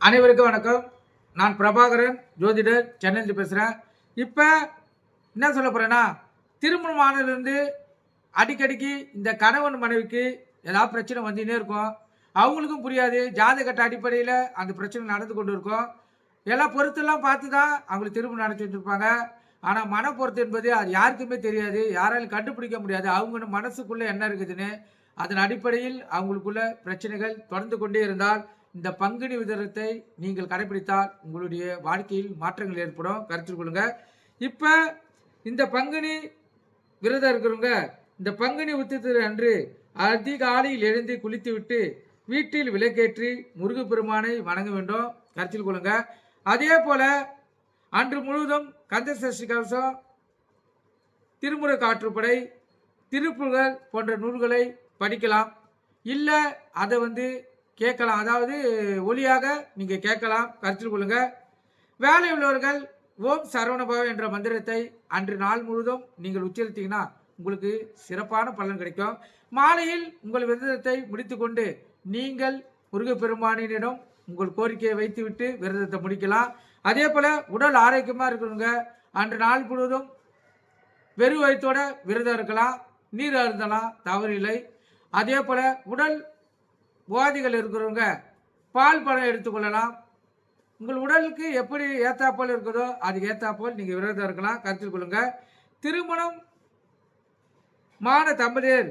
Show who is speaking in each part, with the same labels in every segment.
Speaker 1: அனைவருக்கும் வணக்கம். நான் பிரபாகரன் ஜோதிடர் சென்னையில் பேசுகிறேன் இப்போ என்ன சொல்ல போகிறேன்னா திருமணம் ஆனதுலேருந்து அடிக்கடிக்கு இந்த கணவன் மனைவிக்கு ஏதாவது பிரச்சனை வந்துன்னே இருக்கும். அவங்களுக்கும் புரியாது. ஜாதகட்ட அடிப்படையில் அந்த பிரச்சனை நடந்து கொண்டு இருக்கும். எல்லாம் பொறுத்தெல்லாம் பார்த்து தான் அவங்களுக்கு திருமணம் நடத்தி வச்சுருப்பாங்க ஆனால் மன பொறுத்து என்பது அது யாருக்குமே தெரியாது. யாராலும் கண்டுபிடிக்க முடியாது. அவங்க மனசுக்குள்ளே என்ன இருக்குதுன்னு அதன் அடிப்படையில் அவங்களுக்குள்ள பிரச்சனைகள் தொடர்ந்து கொண்டே இருந்தால் இந்த பங்குனி விதரத்தை நீங்கள் கடைபிடித்தால் உங்களுடைய வாழ்க்கையில் மாற்றங்கள் ஏற்படும். கருத்தில் கொள்ளுங்க. இப்போ இந்த பங்குனி விரதம் இருக்கிறவங்க இந்த பங்குனி உத்திரத்து அன்று அதிகாலையில் எழுந்து குளித்துவிட்டு வீட்டில் விளக்கேற்றி முருகப்பெருமானை வணங்க வேண்டும். கருத்தில் கொள்ளுங்க. அதே போல அன்று முழுவதும் கந்த சஷ்டி கவசம் திருமுறை காற்றுப்படை திருப்புகள் போன்ற நூல்களை படிக்கலாம். இல்லை அதை வந்து கேட்கலாம். அதாவது ஒளியாக நீங்கள் கேட்கலாம். கருத்தில் கொள்ளுங்கள் வேலை உள்ளவர்கள் ஓம் சரவணபவ என்ற மந்திரத்தை அன்று நாள் முழுவதும் நீங்கள் உச்சரித்தீங்கன்னா உங்களுக்கு சிறப்பான பலன் கிடைக்கும். மாலையில் உங்கள் விரதத்தை முடித்துக்கொண்டு நீங்கள் முருகப்பெருமானினிடம் உங்கள் கோரிக்கையை வைத்துவிட்டு விரதத்தை முடிக்கலாம். அதே போல் உடல் ஆரோக்கியமாக இருக்கிறவங்க அன்று நாள் முழுவதும் வெறும் வயிற்றோட விரதம் இருக்கலாம். நீர் அருந்தலாம் தவறில்லை. அதே போல் உடல் உபாதிகள் இருக்கிறவங்க பால் பழம் எடுத்துக்கொள்ளலாம் உங்கள் உடலுக்கு எப்படி ஏத்தாப்போல் இருக்குதோ அது ஏத்தாப்போல் நீங்கள் விரதம் இருக்கலாம். கருத்தில் கொள்ளுங்கள் திருமணம் மான தம்பதியர்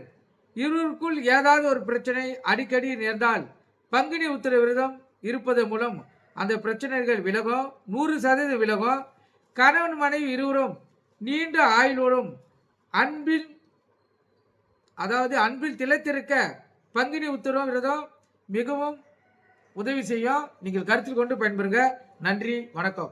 Speaker 1: இருவருக்குள் ஏதாவது ஒரு பிரச்சனை அடிக்கடி நேர்ந்தால் பங்குனி உத்திர விரதம் இருப்பது மூலம் அந்த பிரச்சனைகள் விலகும். நூறு சதவீதம் விலகும். கணவன் மனைவி இருவரும் நீண்ட ஆயுளோடும் அன்பில் அதாவது அன்பில் திளைத்திருக்க பங்குனி உத்தரவு விரதம் மிகவும் உதவி செய்யும். நீங்கள் கருத்தில் கொண்டு பயன்பெறுங்க. நன்றி வணக்கம்.